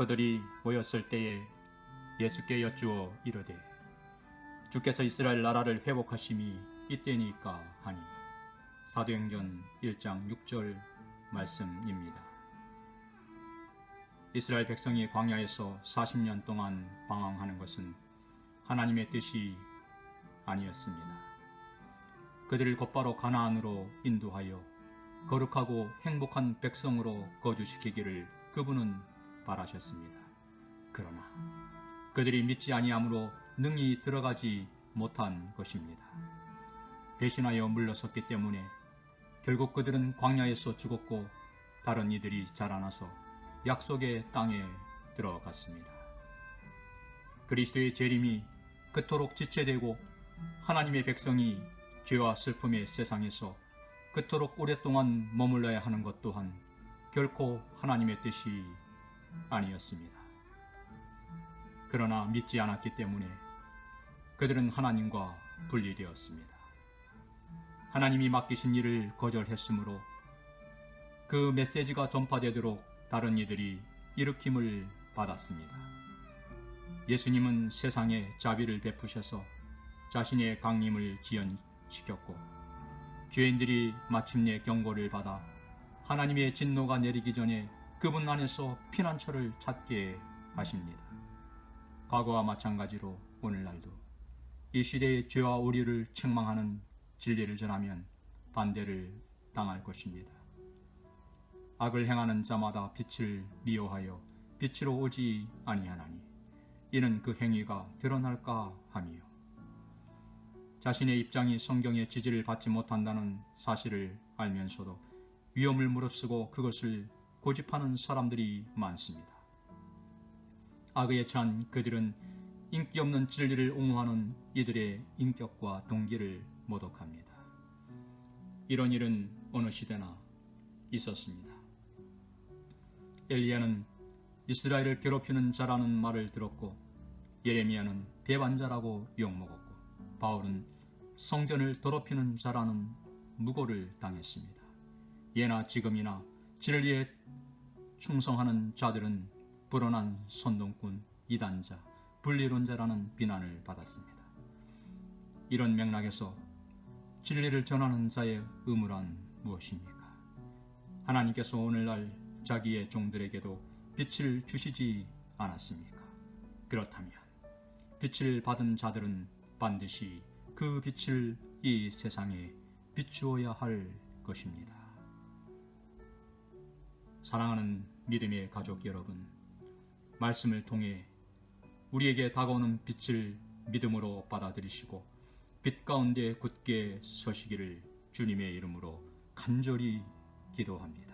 그들이 모였을 때에 예수께 여쭈어 이르되 주께서 이스라엘 나라를 회복하심이 이때니까 하니 사도행전 1장 6절 말씀입니다. 이스라엘 백성이 광야에서 40년 동안 방황하는 것은 하나님의 뜻이 아니었습니다. 그들을 곧바로 가나안으로 인도하여 거룩하고 행복한 백성으로 거주시키기를 그분은 바라셨습니다. 그러나 그들이 믿지 아니함으로 능히 들어가지 못한 것입니다. 배신하여 물러섰기 때문에 결국 그들은 광야에서 죽었고 다른 이들이 자라나서 약속의 땅에 들어갔습니다. 그리스도의 재림이 그토록 지체되고 하나님의 백성이 죄와 슬픔의 세상에서 그토록 오랫동안 머물러야 하는 것 또한 결코 하나님의 뜻이 아니었습니다. 그러나 믿지 않았기 때문에 그들은 하나님과 분리되었습니다. 하나님이 맡기신 일을 거절했으므로 그 메시지가 전파되도록 다른 이들이 일으킴을 받았습니다. 예수님은 세상에 자비를 베푸셔서 자신의 강림을 지연시켰고 죄인들이 마침내 경고를 받아 하나님의 진노가 내리기 전에 그분 안에서 피난처를 찾게 하십니다. 과거와 마찬가지로 오늘날도 이 시대의 죄와 오류를 책망하는 진리를 전하면 반대를 당할 것입니다. 악을 행하는 자마다 빛을 미워하여 빛으로 오지 아니하나니 이는 그 행위가 드러날까 함이요. 자신의 입장이 성경의 지지를 받지 못한다는 사실을 알면서도 위험을 무릅쓰고 그것을 고집하는 사람들이 많습니다. 악의에 찬 그들은 인기 없는 진리를 옹호하는 이들의 인격과 동기를 모독합니다. 이런 일은 어느 시대나 있었습니다. 엘리야는 이스라엘을 괴롭히는 자라는 말을 들었고 예레미야는 배반자라고 욕먹었고 바울은 성전을 더럽히는 자라는 무고를 당했습니다. 예나 지금이나 진리에 충성하는 자들은 불온한 선동꾼, 이단자, 분리론자라는 비난을 받았습니다. 이런 맥락에서 진리를 전하는 자의 의무란 무엇입니까? 하나님께서 오늘날 자기의 종들에게도 빛을 주시지 않았습니까? 그렇다면 빛을 받은 자들은 반드시 그 빛을 이 세상에 비추어야 할 것입니다. 사랑하는 믿음의 가족 여러분, 말씀을 통해 우리에게 다가오는 빛을 믿음으로 받아들이시고 빛 가운데 굳게 서시기를 주님의 이름으로 간절히 기도합니다.